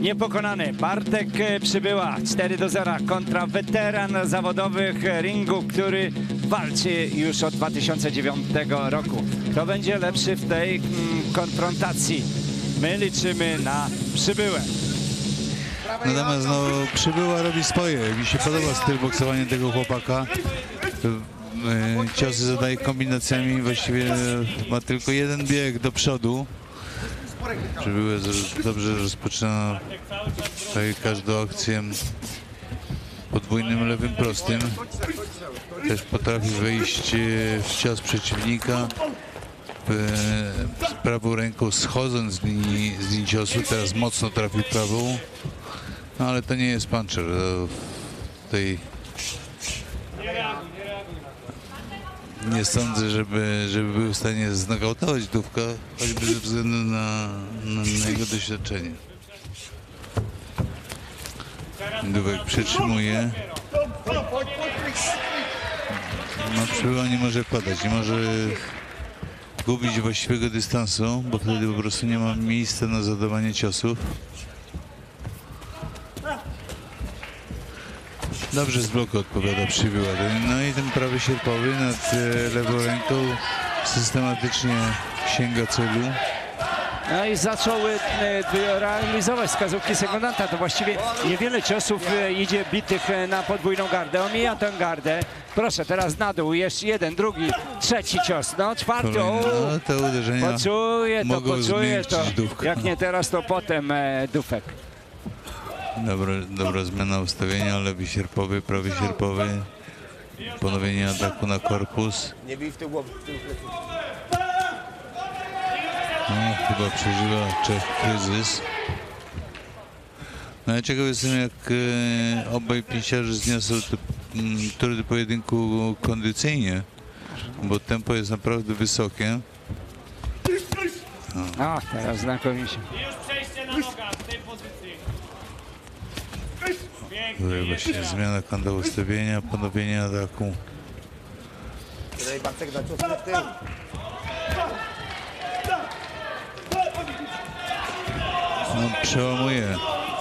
niepokonany. Bartek e, Przybyła 4 do 0 kontra weteran zawodowych e, ringu, który walczy już od 2009 roku. Kto będzie lepszy w tej mm, konfrontacji? My liczymy na Przybyłę. Natomiast no, przybyła robi swoje. Mi się podoba styl boksowania tego chłopaka. E, Ciosy zadaje kombinacjami, właściwie ma tylko jeden bieg do przodu. Przybyłe z- dobrze rozpoczyna prawie każdą akcję podwójnym lewym prostym. Też potrafi wejść e, w cios przeciwnika e, z prawą ręką schodząc z linii, z linii ciosu. Teraz mocno trafił prawą. No ale to nie jest puncher. W tej... Nie sądzę, żeby, żeby był w stanie znokautować Dówka, choćby ze względu na, na, na jego doświadczenie. Dówek przytrzymuje. No przybyła nie może padać, nie może gubić właściwego dystansu, bo wtedy po prostu nie ma miejsca na zadawanie ciosów. Dobrze z bloku odpowiada przybyła. No i ten prawy sierpowy nad e, lewą ręką systematycznie sięga celu. No i zaczął e, realizować wskazówki sekundanta. To właściwie niewiele ciosów e, idzie bitych na podwójną gardę. Omija tę gardę. Proszę, teraz na dół. Jeszcze jeden, drugi, trzeci cios. No, czwarty. No, te uderzenia Poczuje to, poczuje to. Dówka. Jak nie teraz, to potem Dufek. Dobra, dobra zmiana ustawienia, lewy sierpowy, prawy sierpowy. Ponowienie ataku na korpus. Nie bij w tył głowy. w tył plecy. No, chyba przeżywa Czech kryzys. No ja ciekaw jestem, jak e, obaj pięciarze zniosą te mm, tury pojedynku kondycyjnie, bo tempo jest naprawdę wysokie. O, teraz znakomicie. Już przejście na nogach w tej pozycji. Tutaj właśnie zmiana kąta ustawienia, ponowienie ataku. Tutaj Bartek w tył. No, przełamuje.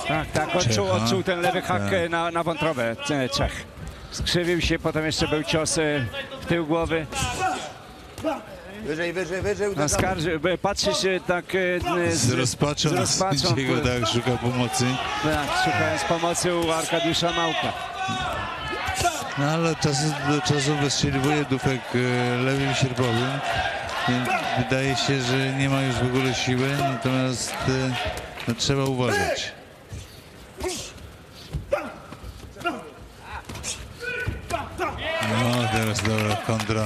Tak, tak, odczuł, odczuł ten lewy hak Tak. na, na wątrobę Czech. Skrzywił się, potem jeszcze był cios e, w tył głowy. Wyżej, wyżej, wyżej. Uderzamy. skarży, e, patrzy się tak e, Z rozpaczą z rozpaczą, sędziego, e, tak, szuka pomocy. tak, szukając pomocy u Arkadiusza Małka. No ale od czasu do czasu wystrzeliwuje dufek e, lewym sierpowym. Więc Wydaje się, że nie ma już w ogóle siły, natomiast e, no, trzeba uważać. No teraz dobra kontra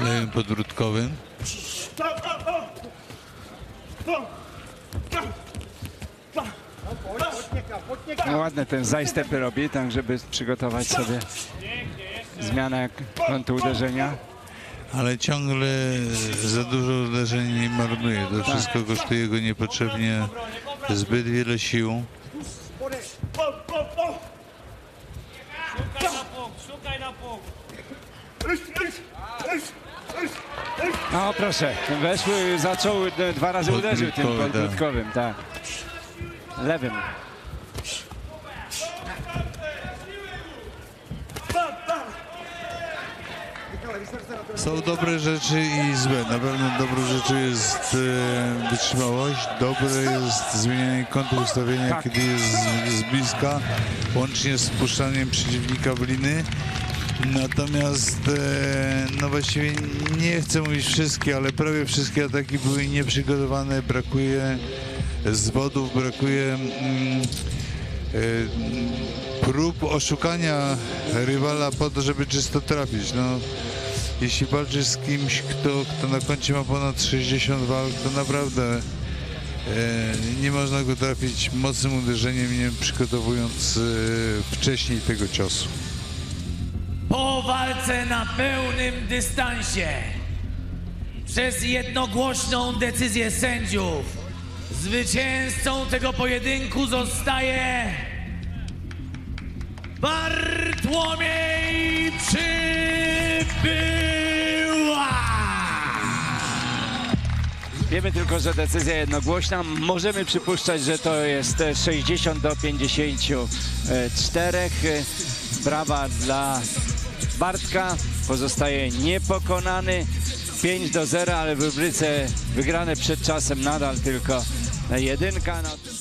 lewym podbródkowym. No, ładne ten zajstepy robi, tak żeby przygotować sobie zmianę kątu uderzenia. Ale ciągle za dużo uderzeń nie marnuje. To wszystko kosztuje go niepotrzebnie zbyt wiele sił. No proszę, weszły, zaczął, e, dwa razy uderzył tym tak. podbródkowym, tak. Lewym. Są dobre rzeczy i złe. Na pewno dobrą rzeczą jest e, wytrzymałość, dobre jest zmienianie kątu ustawienia, Tak. kiedy jest z, z bliska, łącznie z wpuszczaniem przeciwnika w liny. Natomiast, e, no właściwie nie chcę mówić wszystkie, ale prawie wszystkie ataki były nieprzygotowane, brakuje zwodów, brakuje mm, e, prób oszukania rywala po to, żeby czysto trafić. No, jeśli walczysz z kimś, kto, kto na koncie ma ponad 60 walk, to naprawdę e, nie można go trafić mocnym uderzeniem, nie przygotowując wcześniej tego ciosu. Walce na pełnym dystansie przez jednogłośną decyzję sędziów zwycięzcą tego pojedynku zostaje Bartłomiej Przybyła! Wiemy tylko, że decyzja jednogłośna. Możemy przypuszczać, że to jest e, 60 do 54. E, Brawa dla Bartka. Pozostaje niepokonany. 5 do 0, ale w rubryce wygrane przed czasem nadal tylko jedynka. No.